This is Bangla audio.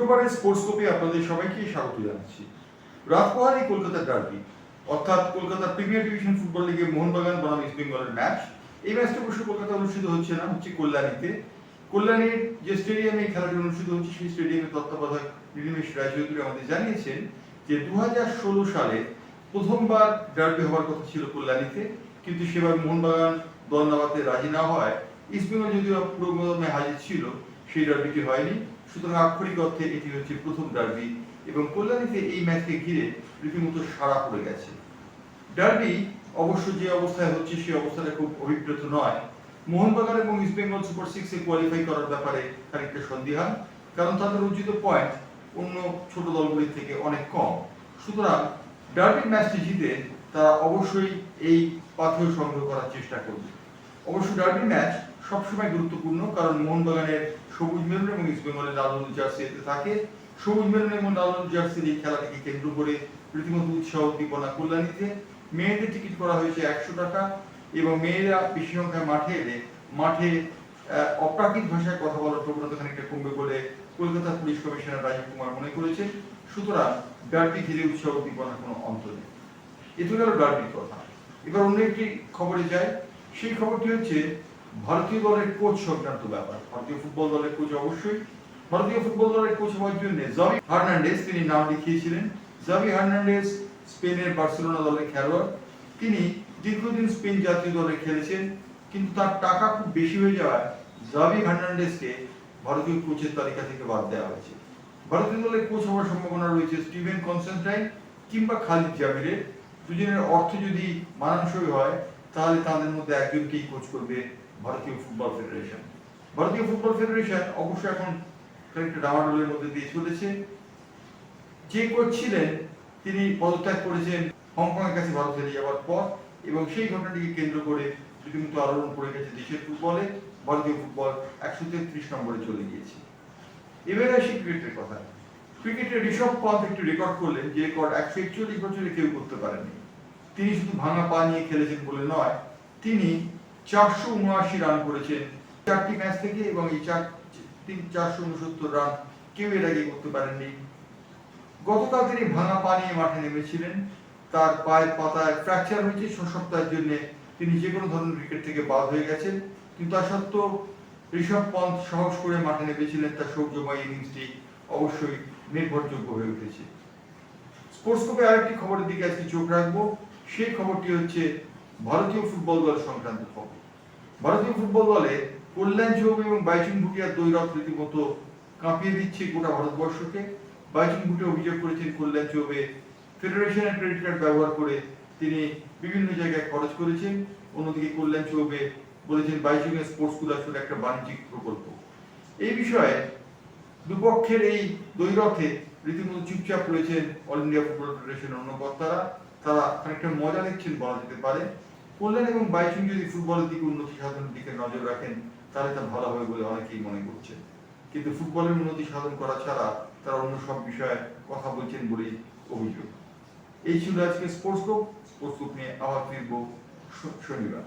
শুক্রবারের স্পোর্টস কপে আপনাদের সবাইকে স্বাগত জানাচ্ছি। রাত পোহারে কলকাতার ডার্বি অর্থাৎ কলকাতার প্রিমিয়ার ডিভিশন ফুটবল লিগে মোহনবাগান বনাম ইস্ট বেঙ্গলের ম্যাচ এই ম্যাচটা অবশ্য কলকাতা অনুষ্ঠিত হচ্ছে না, হচ্ছে কল্যাণীতে। কল্যাণীর যে স্টেডিয়ামে খেলাটি অনুষ্ঠিত হচ্ছে, সেই স্টেডিয়ামের তত্ত্বাবধায়ক নীলিমেশ রায়চৌধুরী আমাদের জানিয়েছেন যে দু সালে প্রথমবার ডার্বি হওয়ার কথা ছিল কল্যাণীতে, কিন্তু সেবার মোহনবাগান দল রাজি না হওয়ায় ইস্টবেঙ্গল যদিও পুরোদমে হাজির ছিল, সেই ডার্বিটি হয়নি। সুতরাং আক্ষরিক অর্থে এটি হচ্ছে প্রথম ডার্বি এবং কল্যাণীতে এই ম্যাচকে ঘিরে সাড়া পড়ে গেছে। ডার্বি অবশ্য যে অবস্থায় হচ্ছে সেই অবস্থাটা খুব অভিপ্রেত নয়। মোহনবাগান এবং সুপার সিক্সে কোয়ালিফাই করার ব্যাপারে খানিকটা সন্দিহান, কারণ তাদের অর্জিত পয়েন্ট অন্য ছোট দলগুলির থেকে অনেক কম। সুতরাং ডার্বি ম্যাচটি জিতে তারা অবশ্যই এই পাথেয় সংগ্রহ করার চেষ্টা করবে। অবশ্য ডার্বি ম্যাচ সবসময় গুরুত্বপূর্ণ, কারণ মোহনবাগানের সবুজ মেরুন এবং ইস্টবেঙ্গলের হলুদ জার্সি এতে থাকে। সবুজ মেরুন এবং হলুদ জার্সির এই খেলাটিকে কেন্দ্র করে রীতিমতো উৎসাহ উদ্দীপনা কল্যাণীতে। মেয়েদের টিকিট করা হয়েছে একশো টাকা এবং মেয়েরা বেশি সংখ্যায় মাঠে এলে মাঠে অপ্রাকৃত ভাষায় কথা বলার প্রবণতা খানিকটা কমবে বলে কলকাতা পুলিশ কমিশনার রাজীব কুমার মনে করেছেন। সুতরাং ডার্বি ঘিরে উৎসাহ উদ্দীপনার কোনো অন্ত নেই। এ তো গেল ডার্বির কথা। এবার অন্য একটি খবরে যাই। সেই খবরটি হচ্ছে, ভারতীয় দলের কোচ সংক্রান্ত ব্যাপার। ভারতীয় ফুটবল দলের কোচ অবশ্যই। ভারতীয় ফুটবল দলের কোচ হওয়ার জন্য জাভি হার্নান্ডেজ তিনি নাম লিখিয়েছিলেন। জাভি হার্নান্ডেজ স্পেনের বার্সেলোনা দলের খেলোয়াড়। তিনি দীর্ঘদিন স্পেন জাতীয় দলে খেলেছেন, কিন্তু তার টাকা খুব বেশি হয়ে যাওয়ায় জাবি হার্নান্ডেজকে ভারতীয় কোচের তালিকা থেকে বাদ দেওয়া হয়েছে। ভারতীয় দলের কোচ হওয়ার সম্ভাবনা রয়েছে স্টিভেন কনস্ট্যান্টাইন কিংবা খালিদ জাবিরের। দুজনের অর্থ যদি মানানসই হয় তাহলে তাদের মধ্যে একজনকেই কোচ করবে? ভারতীয় ফুটবল ফেডারেশন ভারতীয় ফুটবল ফেডারেশন অবশ্য এখন খানিকটা ডামাডোলের মধ্যে দিয়ে চলেছে। যে কোচ ছিলেন, তিনি পদত্যাগ করেছেন হংকং এর কাছে ভারত যাওয়ার পর এবং সেই ঘটনাটিকে কেন্দ্র করে রীতিমতো আলোড়ন পড়ে গেছে দেশের ফুটবলে ভারতীয় ফুটবল একশো তেত্রিশ নম্বরে চলে গিয়েছে। এবারে আসি ক্রিকেটের কথা। ক্রিকেটে ঋষভ পন্থ একটু রেকর্ড করলেন যে রেকর্ড একশো একচল্লিশ বছরে কেউ করতে পারেনি। তিনি শুধু ভাঙা পা নিয়ে খেলেছেন বলে নয়। তিনি চারশো উনআশি রান করেছেন। চারটি ম্যাচ থেকে এবং এই চার তিন চারশো উনসত্তর রান কেউ এর আগে করতে পারেননি। গতকাল তিনি ভাঙা পা নিয়ে মাঠে নেমেছিলেন। তার পায়ের পাতায় ফ্র্যাকচার হয়েছে। ছ সপ্তাহের জন্য তিনি যে কোনো ধরনের ক্রিকেট থেকে বাদ হয়ে গেছেন। কিন্তু তা সত্ত্বেও ঋষভ পন্থ সাহস করে মাঠে নেমেছিলেন। তার সৌর্যময় ইনিংসটি অবশ্যই নির্ভরযোগ্য হয়ে উঠেছে। স্পোর্টস কপে আরেকটি খবরের দিকে আজকে চোখ রাখব। সেই খবরটি হচ্ছে ভারতীয় ফুটবল দল সংক্রান্ত খবর। ভারতীয় ফুটবল দলে কল্যাণ চৌবে এবং বাইচুং ভুটিয়ার দৈরথ রীতিমতো কাঁপিয়ে দিচ্ছে গোটা ভারতবর্ষকে। বাইচুং ভুটি অভিযোগ করেছেন কল্যাণ চৌবে ফেডারেশনের ক্রেডিট কার্ড ব্যবহার করে তিনি বিভিন্ন জায়গায় খরচ করেছেন। অন্যদিকে কল্যাণ চৌবে বলেছেন বাইচুং এর স্পোর্টস স্কুল আসলে একটা বাণিজ্যিক প্রকল্প। এই বিষয়ে দুপক্ষের এই দ্বৈরথে রীতিমতো চুপচাপ রয়েছেন অল ইন্ডিয়া ফুটবল ফেডারেশনের অন্য কর্তারা তারা খানিকটা মজা নিচ্ছেন বলা যেতে পারে। কল্যাণ এবং বাইচুং যদি ফুটবলের দিকে উন্নতি সাধনের দিকে নজর রাখেন, তাহলে তা ভালো হবে বলে অনেকেই মনে করছেন কিন্তু ফুটবলের উন্নতি সাধন করা ছাড়া তারা অন্য সব বিষয়ে কথা বলছেন বলেই অভিযোগ। এই ছিল আজকে স্পোর্টস গ্রুপ স্পোর্টস গ্রুপ নিয়ে আবার ফিরবো শনিবার।